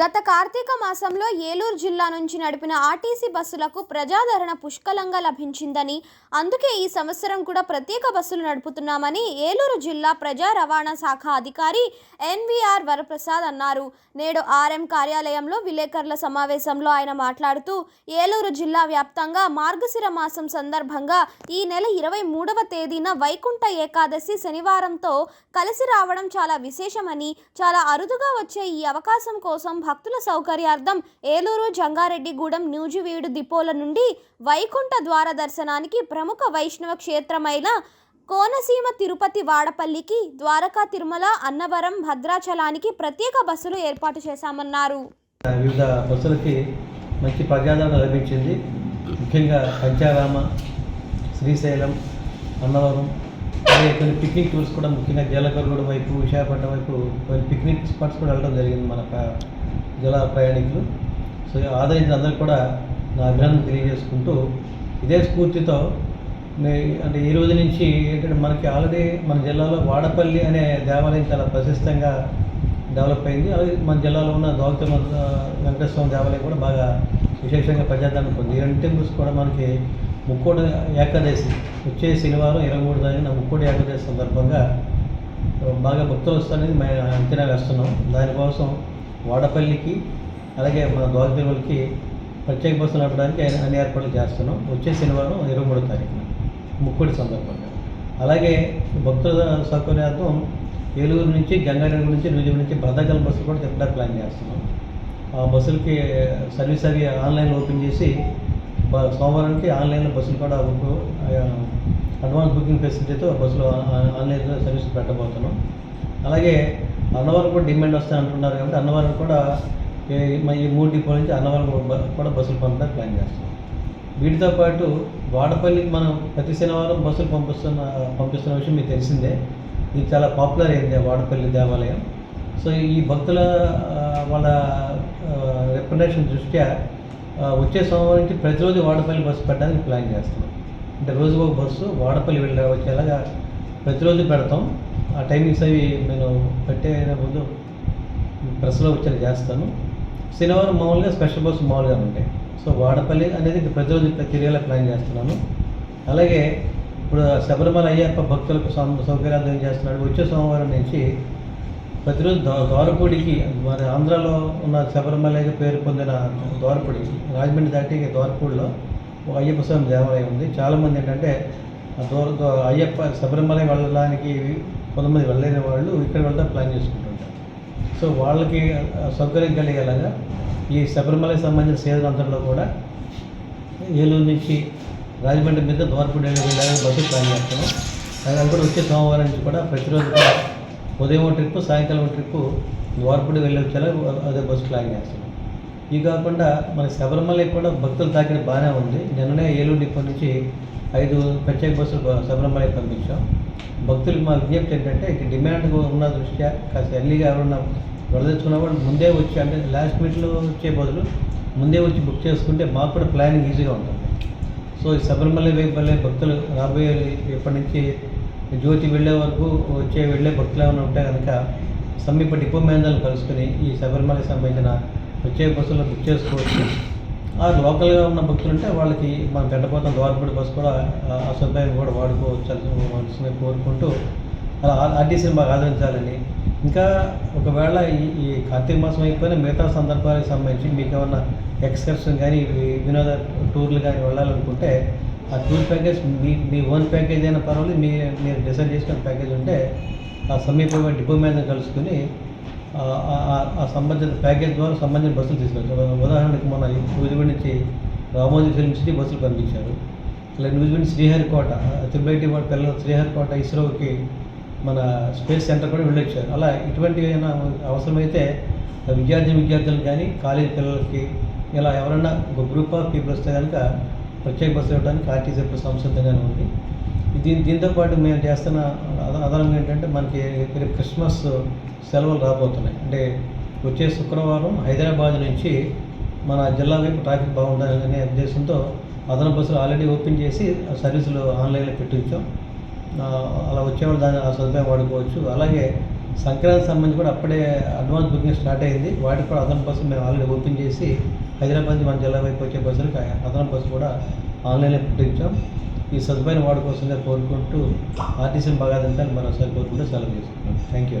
గత కార్తీక మాసంలో ఏలూరు జిల్లా నుంచి నడిపిన ఆర్టీసీ బస్సులకు ప్రజాదరణ పుష్కలంగా లభించిందని అందుకే ఈ సంవత్సరం కూడా ప్రత్యేక బస్సులు నడుపుతున్నామని ఏలూరు జిల్లా ప్రజా రవాణా శాఖ అధికారి ఎన్వీఆర్ వరప్రసాద్ అన్నారు. నేడు ఆర్ఎం కార్యాలయంలో విలేకరుల సమావేశంలో ఆయన మాట్లాడుతూ ఏలూరు జిల్లా వ్యాప్తంగా మార్గశిర మాసం సందర్భంగా ఈ నెల ఇరవై మూడవ తేదీన వైకుంఠ ఏకాదశి శనివారంతో కలిసి రావడం చాలా విశేషమని చాలా అరుదుగా వచ్చే ఈ అవకాశం కోసం భక్తుల సౌకర్యార్థం ఏలూరు జంగారెడ్డిగూడెం న్యూజివీడు దిపోల నుండి వైకుంఠ ద్వార దర్శనానికి ప్రముఖ వైష్ణవ క్షేత్రమైన కోనసీమ తిరుపతి వాడపల్లికి ద్వారకా తిరుమల అన్నవరం భద్రాచలానికి ప్రత్యేక బస్సులు ఏర్పాటు చేశామన్నారు. వివిధ బస్సులకి మంచి ప్రజాదరణ లభించింది. ముఖ్యంగా పంచారామ శ్రీశైలం అన్నవరం అలాగే కొన్ని పిక్నిక్ టూర్స్ కూడా ముఖ్యంగా జలకర్గూడ వైపు విశాఖపట్నం వైపు కొన్ని పిక్నిక్ స్పాట్స్ కూడా వెళ్ళడం జరిగింది మన జల ప్రయాణికులు. సో ఆదరించిన అందరికీ కూడా నా అభినందన తెలియజేసుకుంటూ ఇదే స్ఫూర్తితో మే- అంటే ఈ రోజు నుంచి ఏంటంటే మనకి ఆల్రెడీ మన జిల్లాలో వాడపల్లి అనే దేవాలయం చాలా ప్రశస్తంగా డెవలప్ అయింది. అలాగే మన జిల్లాలో ఉన్న దౌలతమ వెంకటేశ్వర దేవాలయం కూడా బాగా విశేషంగా ప్రజాదరణ పొంది. ఈ రెండు టెంపుల్స్ కూడా మనకి ముక్కోటి ఏకాదశి వచ్చే శనివారం ఇరవై మూడు తారీఖున ముక్కోటి ఏకాదశి సందర్భంగా బాగా భక్తులు వస్తారనేది మేము అంచనా వేస్తున్నాం. దానికోసం వాడపల్లికి అలాగే మన దోదతిరువులకి ప్రత్యేక బస్సులు నడపడానికి అన్ని- అన్ని ఏర్పాట్లు చేస్తున్నాం. వచ్చే శనివారం ఇరవై మూడో తారీఖున ముక్కుడి సందర్భంగా. అలాగే భక్తుల సౌకర్యార్థం ఏలూరు నుంచి గంగారెడ్డి నుంచి నూజివీ నుంచి భద్రాచలం బస్సులు కూడా తిప్పడానికి ప్లాన్ చేస్తున్నాం. ఆ బస్సులకి సర్వీస్ అవి ఆన్లైన్లో ఓపెన్ చేసి సోమవారానికి ఆన్లైన్లో బస్సులు కూడా బుక్ అడ్వాన్స్ బుకింగ్ ఫెసిలిటీతో బస్సులు ఆన్లైన్లో సర్వీస్ పెట్టబోతున్నాం. అలాగే అన్నవరం కూడా డిమాండ్ వస్తాయి అంటున్నారు కాబట్టి అన్నవరం కూడా ఈ- మన ఈ మూడు డిపో నుంచి అన్నవరం కూడా బస్సులు పంపడానికి ప్లాన్ చేస్తున్నాం వీటితో పాటు వాడపల్లికి మనం ప్రతి శనివారం బస్సులు పంపిస్తున్న పంపిస్తున్న విషయం మీకు తెలిసిందే. ఇది చాలా పాపులర్ అయింది వాడపల్లి దేవాలయం. సో ఈ భక్తుల వాళ్ళ రిప్రజెంటేషన్ దృష్ట్యా వచ్చే సోమవారం నుంచి ప్రతిరోజు వాడపల్లి బస్సు పెట్టడానికి ప్లాన్ చేస్తున్నాం. అంటే రోజుకో బస్సు వాడపల్లి వెళ్ళి వచ్చేలాగా ప్రతిరోజు పెడతాం. ఆ టైమింగ్స్ అవి నేను పెట్టే ముందు ప్రెస్లో వచ్చేది చేస్తాను. శనివారం మామూలుగా స్పెషల్ బస్సు మామూలుగా ఉంటాయి. సో వాడపల్లి అనేది ప్రతిరోజు తిరిగేలా ప్లాన్ చేస్తున్నాను. అలాగే ఇప్పుడు శబరిమల అయ్యప్ప భక్తులకు సౌకర్యార్థం చేస్తున్నాడు? వచ్చే సోమవారం నుంచి ప్రతిరోజు ద్వారపూడికి మరి ఆంధ్రాలో ఉన్న శబరిమలగా పేరు పొందిన ద్వారపూడి రాజమండ్రి దాటి ద్వారపూడిలో ఒక అయ్యప్ప స్వామి దేవాలయం ఉంది. చాలామంది ఏంటంటే ఆ దూర అయ్యప్ప శబరిమల వెళ్ళడానికి కొంతమంది వెళ్ళలేని వాళ్ళు ఇక్కడ వెళ్తా ప్లాన్ చేసుకుంటుంటారు. సో వాళ్ళకి సౌకర్యం కలిగేలాగా ఈ శబరిమలకి సంబంధించిన సేవలంతట్లో కూడా ఏలూరు నుంచి రాజమండ్రి మీద ద్వారపూడి వెళ్ళాలని బస్సు ప్లాన్ చేస్తున్నాం అది కూడా వచ్చే సోమవారం నుంచి కూడా ప్రతిరోజు కూడా ఉదయం ట్రిప్ సాయంకాలం ట్రిప్ ద్వారపూడి వెళ్ళి వచ్చేలా అదే బస్సు ప్లాన్ చేస్తున్నాం ఇవి కాకుండా మన శబరిమలకి కూడా భక్తులు తాకిన బాగానే ఉంది. నిన్ననే ఏలూరు డిపో నుంచి ఐదు ప్రత్యేక బస్సులు శబరిమలకి పంపించాం. భక్తులకు మా విజ్ఞప్తి ఏంటంటే ఇక డిమాండ్ ఉన్న దృష్ట్యా కాస్త ఎర్లీగా ఎవరన్నా వరదొచ్చుకున్న వాళ్ళు ముందే వచ్చి అంటే లాస్ట్ మినిట్లో వచ్చే బదులు ముందే వచ్చి బుక్ చేసుకుంటే మాకు కూడా ప్లానింగ్ ఈజీగా ఉంటుంది. సో ఈ శబరిమల వైపు భక్తులు రాబోయే ఇప్పటి నుంచి జ్యోతి వెళ్ళే వరకు వచ్చే వెళ్ళే భక్తులు ఏమైనా ఉంటే కనుక సమీప డిపో మేందాలు కలుసుకుని ఈ శబరిమలకి సంబంధించిన వచ్చే బస్సులో బుక్ చేసుకోవచ్చు. లోకల్గా ఉన్న భక్తులు ఉంటే వాళ్ళకి మనం గడ్డపోతాం ద్వారపూడి బస్సు కూడా ఆ- సదుపాయం కూడా వాడుకోవచ్చు కోరుకుంటూ అలా ఆర్టీసీని బాగా ఆదరించాలని ఇంకా ఒకవేళ ఈ కార్తీక మాసం అయిపోయిన మిగతా సందర్భాలకు సంబంధించి మీకు ఏమన్నా ఎక్స్కర్షన్ కానీ వినోద టూర్లు కానీ వెళ్ళాలనుకుంటే ఆ టూర్ ప్యాకేజ్ మీ మీ ఓన్ ప్యాకేజ్ అయినా పర్వాలేదు మీ మీరు డిసైడ్ చేసుకున్న ప్యాకేజ్ ఉంటే ఆ సమీపమైన డిపో మీద కలుసుకుని ఆ- సంబంధిత ప్యాకేజ్ ద్వారా సంబంధించిన బస్సులు తీసుకెళ్తారు ఉదాహరణకు మన నూజివీడు నుంచి రామోజీ ఫిల్మ్ సిటీ బస్సులు పంపించారు. ఇలా నూజివీడు శ్రీహరికోట తిరుపతి వాడు పిల్లలు శ్రీహరికోట ఇస్రోకి మన స్పేస్ సెంటర్ కూడా వెళ్ళొచ్చారు. అలా ఇటువంటి ఏమైనా అవసరమైతే విద్యార్థి విద్యార్థులకు కానీ కాలేజీ పిల్లలకి ఇలా ఎవరైనా ఒక గ్రూప్ ఆఫ్ పీపుల్ వస్తే కనుక ప్రత్యేక బస్సు ఇవ్వడానికి ఆర్టీసీ సంసిద్ధంగానే ఉంది. దీని దీంతో పాటు మేము చేస్తున్న అదనంగా ఏంటంటే మనకి క్రిస్మస్ సెలవులు రాబోతున్నాయి. అంటే వచ్చే శుక్రవారం హైదరాబాద్ నుంచి మన జిల్లా వైపు ట్రాఫిక్ బాగుండాలనే ఉద్దేశంతో అదనపు బస్సులు ఆల్రెడీ ఓపెన్ చేసి సర్వీసులు ఆన్లైన్లో పెట్టించాం. అలా వచ్చేవాళ్ళు దాన్ని ఆ సదుపాయం వాడుకోవచ్చు. అలాగే సంక్రాంతి సంబంధించి కూడా అప్పుడే అడ్వాన్స్ బుకింగ్ స్టార్ట్ అయింది. వాటికి కూడా అదనపు బస్సులు మేము ఆల్రెడీ ఓపెన్ చేసి హైదరాబాద్ మన జిల్లా వైపు వచ్చే బస్సులకు అదనపు బస్సు కూడా ఆన్లైన్లో పెట్టించాం. ఈ సదుపాయం వాడుకోవాల్సిందిగా కోరుకుంటూ ఆర్టీసీ భాగాదంతా మరోసారి కోరుకుంటూ సెలవు చేసుకుంటున్నాం థ్యాంక్ యూ